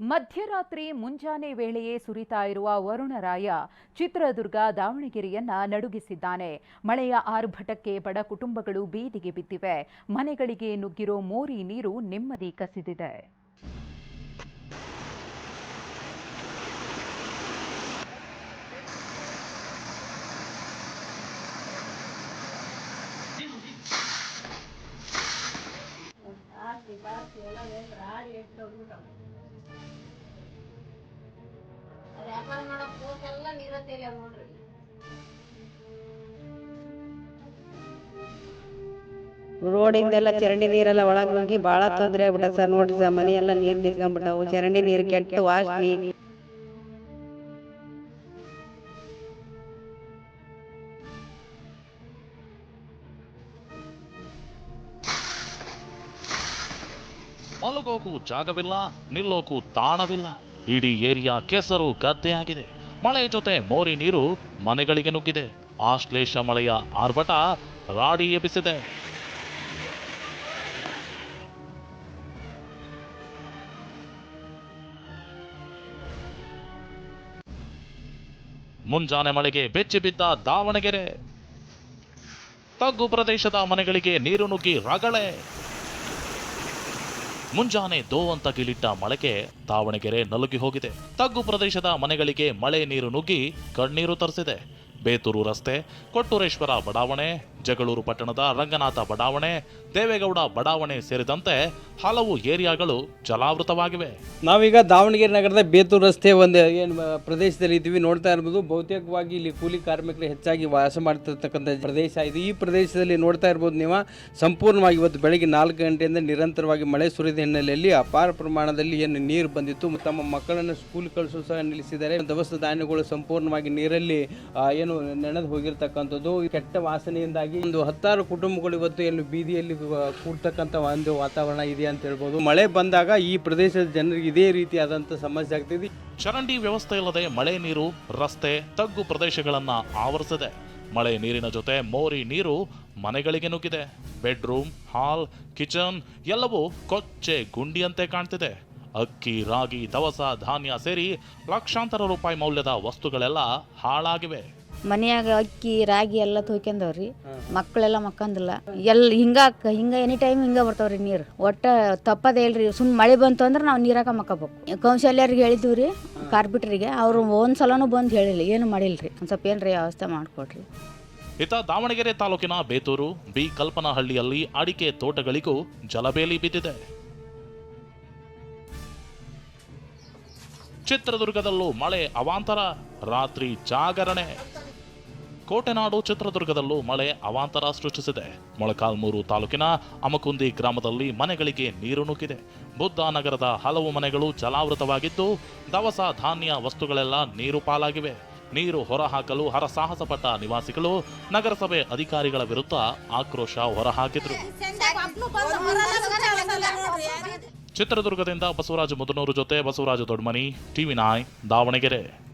ಮಧ್ಯರಾತ್ರಿ ಮುಂಜಾನೆ ವೇಳೆಯೇ ಸುರಿತಾ ಇರುವ ವರುಣರಾಯ ಚಿತ್ರದುರ್ಗ ದಾವಣಗೆರೆಯನ್ನ ನಡುಗಿಸಿದ್ದಾನೆ. ಮಳೆಯ ಆರ್ಭಟಕ್ಕೆ ಬಡ ಕುಟುಂಬಗಳು ಬೀದಿಗೆ ಬಿದ್ದಿವೆ. ಮನೆಗಳಿಗೆ ನುಗ್ಗಿರೋ ಮೋರಿ ನೀರು ನೆಮ್ಮದಿ ಕಸಿದಿದೆ. ವ್ಯಾಪಾರ ಮಾಡೋ ಕೂಸೆಲ್ಲ ನೀರ ತೇಲ್ಯಾವ ನೋಡ್ರಿ. ರೋಡಿಂದೆಲ್ಲ ಚರಂಡಿ ನೀರೆಲ್ಲ ಒಳಗೆ ಹೋಗಿ ಭಾಳ ತೊಂದರೆ ಆಗ್ಬಿಟ್ಟ ಸರ್ ನೋಡ್ರಿ ಸರ್ ಮನೆಯೆಲ್ಲ ಎಲ್ಲ ನೀರು ನಿಂತ್ಕೊಂಡ್ಬಿಟ್ಟವು ಚರಂಡಿ ನೀರು ಕೆಟ್ಟ ವಾಸನೆ. ಮಲಗೋಕು ಜಾಗವಿಲ್ಲ ನಿಲ್ಲೋಕು ತಾಣವಿಲ್ಲ. ಇಡೀ ಏರಿಯಾ ಕೆಸರು ಗದ್ದೆಯಾಗಿದೆ. ಮಳೆ ಜೊತೆ ಮೋರಿ ನೀರು ಮನೆಗಳಿಗೆ ನುಗ್ಗಿದೆ. ಆಶ್ಲೇಷ ಮಳೆಯ ಆರ್ಭಟ ರಾಡಿ ಎಬ್ಬಿಸಿದೆ. ಮುಂಜಾನೆ ಮಳೆಗೆ ಬೆಚ್ಚಿ ಬಿದ್ದ ದಾವಣಗೆರೆ. ತಗ್ಗು ಪ್ರದೇಶದ ಮನೆಗಳಿಗೆ ನೀರು ನುಗ್ಗಿ ರಗಳೆ. ಮುಂಜಾನೆ ದೋ ಅಂತ ಗಿಲಿಟ್ಟ ಮಳೆಗೆ ದಾವಣಗೆರೆ ನಲುಗಿ ಹೋಗಿದೆ. ತಗ್ಗು ಪ್ರದೇಶದ ಮನೆಗಳಿಗೆ ಮಳೆ ನೀರು ನುಗ್ಗಿ ಕಣ್ಣೀರು ತರಿಸಿದೆ. ಬೇತೂರು ರಸ್ತೆ, ಕೊಟ್ಟೂರೇಶ್ವರ ಬಡಾವಣೆ ಜಗಳೂರು ಪಟ್ಟಣದ ರಂಗನಾಥ ಬಡಾವಣೆ, ದೇವೇಗೌಡ ಬಡಾವಣೆ ಸೇರಿದಂತೆ ಹಲವು ಏರಿಯಾಗಳು ಜಲಾವೃತವಾಗಿವೆ. ನಾವೀಗ ದಾವಣಗೆರೆ ನಗರದ ಬೇತೂರು ರಸ್ತೆ ಒಂದು, ಏನು ಪ್ರದೇಶದಲ್ಲಿ ಇದ್ದೀವಿ. ನೋಡ್ತಾ ಇರ್ಬೋದು, ಬಹುತೇಕವಾಗಿ ಇಲ್ಲಿ ಕೂಲಿ ಕಾರ್ಮಿಕರು ಹೆಚ್ಚಾಗಿ ವಾಸ ಮಾಡ್ತಿರ್ತಕ್ಕಂಥ ಪ್ರದೇಶ ಇದು. ಈ ಪ್ರದೇಶದಲ್ಲಿ ನೋಡ್ತಾ ಇರ್ಬೋದು ನೀವು, ಸಂಪೂರ್ಣವಾಗಿ ಇವತ್ತು ಬೆಳಗ್ಗೆ ನಾಲ್ಕು ಗಂಟೆಯಿಂದ ನಿರಂತರವಾಗಿ ಮಳೆ ಸುರಿದ ಹಿನ್ನೆಲೆಯಲ್ಲಿ ಅಪಾರ ಪ್ರಮಾಣದಲ್ಲಿ ಏನು ನೀರು ಬಂದಿತ್ತು. ತಮ್ಮ ಮಕ್ಕಳನ್ನು ಸ್ಕೂಲ್ ಕಳಿಸೋ ಸಹ ನಿಲ್ಲಿಸಿದ್ದಾರೆ. ದವಸ ಧಾನ್ಯಗಳು ಸಂಪೂರ್ಣವಾಗಿ ನೀರಲ್ಲಿ ಏನು ನೆನೆದು ಹೋಗಿರ್ತಕ್ಕಂಥದ್ದು. ಕೆಟ್ಟ ವಾಸನೆಯಿಂದಾಗಿ ಒಂದು ಹತ್ತಾರು ಕುಟುಂಬಗಳು ಇವತ್ತು ಎಲ್ಲಿ ಬೀದಿಯಲ್ಲಿ ಕೂಡ್ತಕ್ಕಂಥ ಒಂದು ವಾತಾವರಣ ಇದೆ ಅಂತ ಹೇಳ್ಬೋದು. ಮಳೆ ಬಂದಾಗ ಈ ಪ್ರದೇಶದ ಜನರಿಗೆ ಇದೇ ರೀತಿಯಾದಂಥ ಸಮಸ್ಯೆ ಆಗ್ತಿದೆ. ಚರಂಡಿ ವ್ಯವಸ್ಥೆ ಇಲ್ಲದೆ ಮಳೆ ನೀರು ರಸ್ತೆ, ತಗ್ಗು ಪ್ರದೇಶಗಳನ್ನ ಆವರಿಸಿದೆ. ಮಳೆ ನೀರಿನ ಜೊತೆ ಮೋರಿ ನೀರು ಮನೆಗಳಿಗೆ ನುಗ್ಗಿದೆ. ಬೆಡ್ರೂಮ್, ಹಾಲ್, ಕಿಚನ್ ಎಲ್ಲವೂ ಕೊಚ್ಚೆ ಗುಂಡಿಯಂತೆ ಕಾಣ್ತಿದೆ. ಅಕ್ಕಿ, ರಾಗಿ, ದವಸ, ಧಾನ್ಯ ಸೇರಿ ಲಕ್ಷಾಂತರ ರೂಪಾಯಿ ಮೌಲ್ಯದ ವಸ್ತುಗಳೆಲ್ಲ ಹಾಳಾಗಿವೆ. ಮನ್ಯಾಗ ಅಕ್ಕಿ ರಾಗಿ ಎಲ್ಲ ತೊಯ್ಕೊಂಡವ್ರಿ. ಮಕ್ಕಳೆಲ್ಲ ಮಕ್ಕಂದಿಲ್ಲ. ಎಲ್ಲ ಹಿಂಗ ಹಿಂಗ ಎನಿ ಟೈಮ್ ಹಿಂಗ ಬರ್ತಾವ್ರಿ ನೀರು. ಒಟ್ಟ ತಪ್ಪದೇ ಇಲ್ರಿ. ಸುಮ್ ಮಳೆ ಬಂತು ಅಂದ್ರೆ ನಾವು ನೀರಾಗ ಮಕ್ಕಬೇಕು. ಕೌನ್ಸಿಲರ್ಗೆ ಹೇಳಿದ್ವಿ ರೀ ಕಾರ್ಬಿಟ್ರಿಗೆ. ಅವ್ರು ಒಂದ್ ಸಲನೂ ಬಂದು ಹೇಳಿಲ್ಲ. ಏನು ಮಾಡಿಲ್ರಿ. ಒಂದ್ ಸ್ವಲ್ಪ ಏನ್ರಿ ವ್ಯವಸ್ಥೆ ಮಾಡ್ಕೊಡ್ರಿ. ಇತ್ತ ದಾವಣಗೆರೆ ತಾಲೂಕಿನ ಬೇತೂರು ಬಿ ಕಲ್ಪನಹಳ್ಳಿಯಲ್ಲಿ ಅಡಿಕೆ ತೋಟಗಳಿಗೂ ಜಲಬೇಲಿ ಬಿದ್ದಿದೆ. ಚಿತ್ರದುರ್ಗದಲ್ಲೂ ಮಳೆ ಅವಾಂತರ ರಾತ್ರಿ ಜಾಗರಣೆ. ಕೋಟೆನಾಡು ಚಿತ್ರದುರ್ಗದಲ್ಲೂ ಮಳೆ ಅವಾಂತರ ಸೃಷ್ಟಿಸಿದೆ. ಮೊಳಕಾಲ್ಮೂರು ತಾಲೂಕಿನ ಅಮಕುಂದಿ ಗ್ರಾಮದಲ್ಲಿ ಮನೆಗಳಿಗೆ ನೀರು ನುಗ್ಗಿದೆ. ಬುದ್ಧ ನಗರದ ಹಲವು ಮನೆಗಳು ಜಲಾವೃತವಾಗಿದ್ದು, ದವಸ ಧಾನ್ಯ ವಸ್ತುಗಳೆಲ್ಲ ನೀರು ಪಾಲಾಗಿವೆ. ನೀರು ಹೊರಹಾಕಲು ಹರಸಾಹಸಪಟ್ಟ ನಿವಾಸಿಗಳು ನಗರಸಭೆ ಅಧಿಕಾರಿಗಳ ವಿರುದ್ಧ ಆಕ್ರೋಶ ಹೊರಹಾಕಿದ್ರು. ಚಿತ್ರದುರ್ಗದಿಂದ ಬಸವರಾಜ ಮುದನೂರು ಜೊತೆ ಬಸವರಾಜ ದೊಡ್ಮನಿ, ಟಿವಿ ನಾಯ್, ದಾವಣಗೆರೆ.